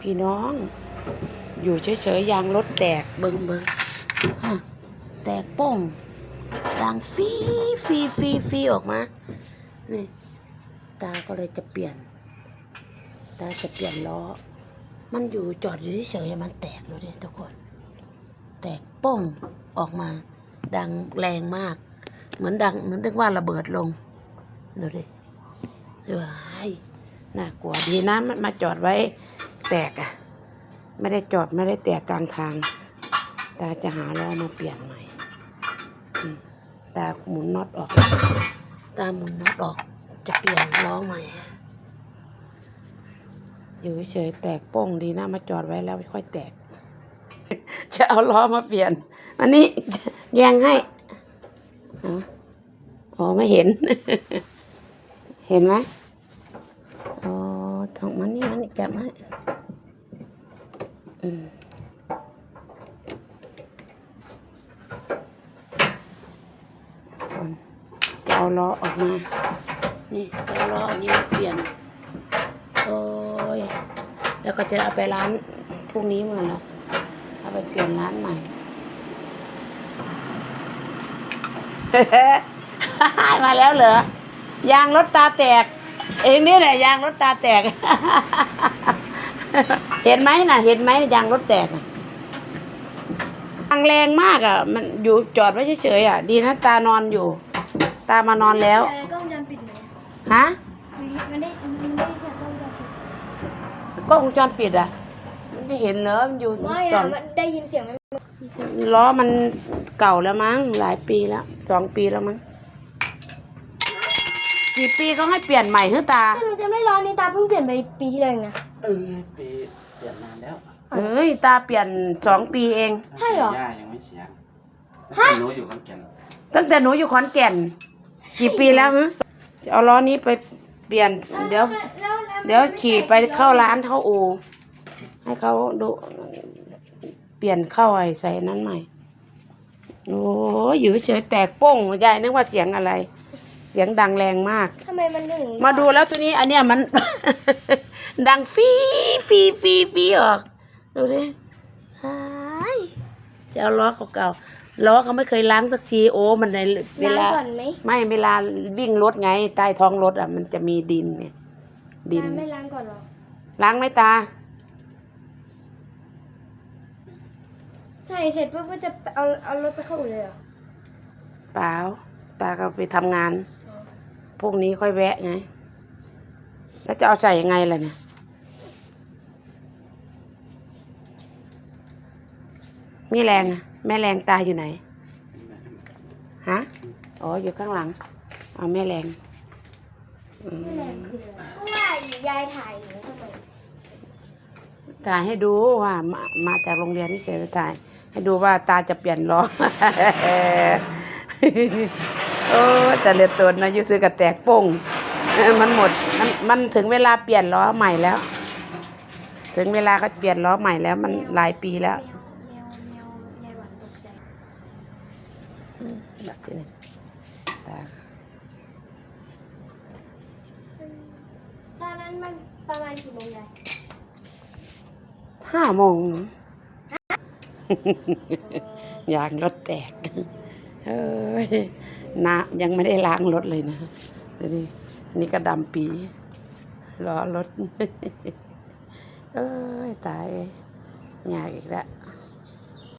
พี่น้อง อยู่เฉยๆยางรถแตกเบิงเบิงฮะแตกโป้งดังฟีฟีฟีฟีออกมา นี่ ตาก็เลยจะเปลี่ยน ตาจะเปลี่ยนล้อ มันอยู่จอดอยู่เฉยๆมันแตกเลยทุกคน แตกป้งออกมา ดังแรงมาก เหมือนดังเหมือนนึกว่าระเบิดลง ดูดิดูไอ้น่ากลัวดีนะมันมาจอดไว้ แตกอะไม่ได้จอดไม่ได้แตกกลางทาง ตาจะหาล้อมาเปลี่ยนใหม่อืมตาหมุนน็อตออก ตาหมุนน็อตออก จะเปลี่ยนล้อใหม่ อยู่เฉยๆแตกโป้งดีนะมาจอดไว้แล้วไม่ค่อยแตก จะเอาล้อมาเปลี่ยนอันนี้แยงให้เอาอ๋อไม่เห็น เห็นไหมอ๋อทองมันนี่มันนี่จับให้อืมก่อน จะเอาล้อออกมา นี่จะเอาล้ออันนี้เปลี่ยน โอ้ย แล้วก็จะเอาไปร้านพรุ่งนี้มาแล้วเอาไปเปลี่ยนร้านใหม่มาแล้วเหรอ ยางรถตาแตก เองนี่แหละยางรถตาแตก เห็นไหมน่ะ เห็นไหมยางรถแตกน่ะยางแรงมากอะ มันอยู่จอดไว้เฉยๆอะ ดีนะตานอนอยู่ ตามานอนแล้วแต่กล้องวงจรปิดไหมฮะมันได้มันได้เสียงกล้องวงจรปิดกล้องวงจรปิดอะ มันจะเห็นเหรอมันอยู่ไม่ตออะนมันได้ยินเสียงไหมล้อมันเก่าแล้วมั้ง หลายปีแล้วสองปีแล้วมั้งกี่ปีก็ให้เปลี่ยนใหม่เฮ้ตา แต่หนูจำได้ร้อนนี้ตาเพิ่งเปลี่ยนไปปีที่แล้วเองนะ เออปีเปลี่ยนนานแล้วเอ้ย ตาเปลี่ยนสองปีเอง ใช่เหรอ ย่ายังไม่เสียฮะหนูอยู่ขอนแก่นตั้งแต่หนูอยู่ขอนแก่น กี่ปีแล้วฮะจะเอาล้อนี้ไปเปลี่ยนเดี๋ยว แล้วแล้วเดี๋ยวขี่ไปเข้าร้านเข้าอู ให้เขาดู เปลี่ยนเข้าไอ้ใส่นั้นใหม่ โอ้ยอยู่เฉยๆแตกโป้งยายนึกว่าเสียงอะไร เสียงดังแรงมาก ทำไมมันถึงมาดูแล้วตัวนี้อันเนี้ยมัน ดังฟีฟีฟีฟีออก ดูดิหายจะเอาล้อเก่าๆล้อเขาไม่เคยล้างสักทีโอ้มันในเวล้างลาก่อนไหมไม่เวลาวิ่งรถไงใต้ท้องรถอะ มันจะมีดินเนี่ย ดินตาไม่ล้างก่อนเหรอ ล้างไหมตาใส่เสร็จปุ๊บก็จะเอาเอารถไปเข้าอู่เลยเหรอ เปล่า ตาก็ไปทำงาน พวกนี้ค่อยแวะไง แล้วจะเอาใส่ยังไงล่ะเนี่ยมีแรงอะแม่แรงตายอยู่ไหน ฮะ อ๋อ อยู่ข้างหลัง เอาแม่แรงไม่แรงคืออะไรเพราะว่ายายถ่ายอยู่ทำไมถ่ายให้ดูว่ามามาจากโรงเรียนนี่เสียไปถ่าย ให้ดูว่าตาจะเปลี่ยนล้อ โอ้แต่เหลือตัวนะอยูซื้อกระแตกโป้งเออมันหมดมันมันถึงเวลาเปลี่ยนล้อใหม่แล้ว ถึงเวลาก็เปลี่ยนล้อใหม่แล้ว มันหลายปีแล้วแมวแมวแมวยายหวานตกใจแบบนี้ตาตอนนั้นมันประมาณกี่โมงยายห้าโมงยางรถแตกเอ้ย น้ำยังไม่ได้ล้างรถเลยนะดูนี่อันนี้ก็ดำปีล้อรถ เอ้ยตายยากอีกแล้ว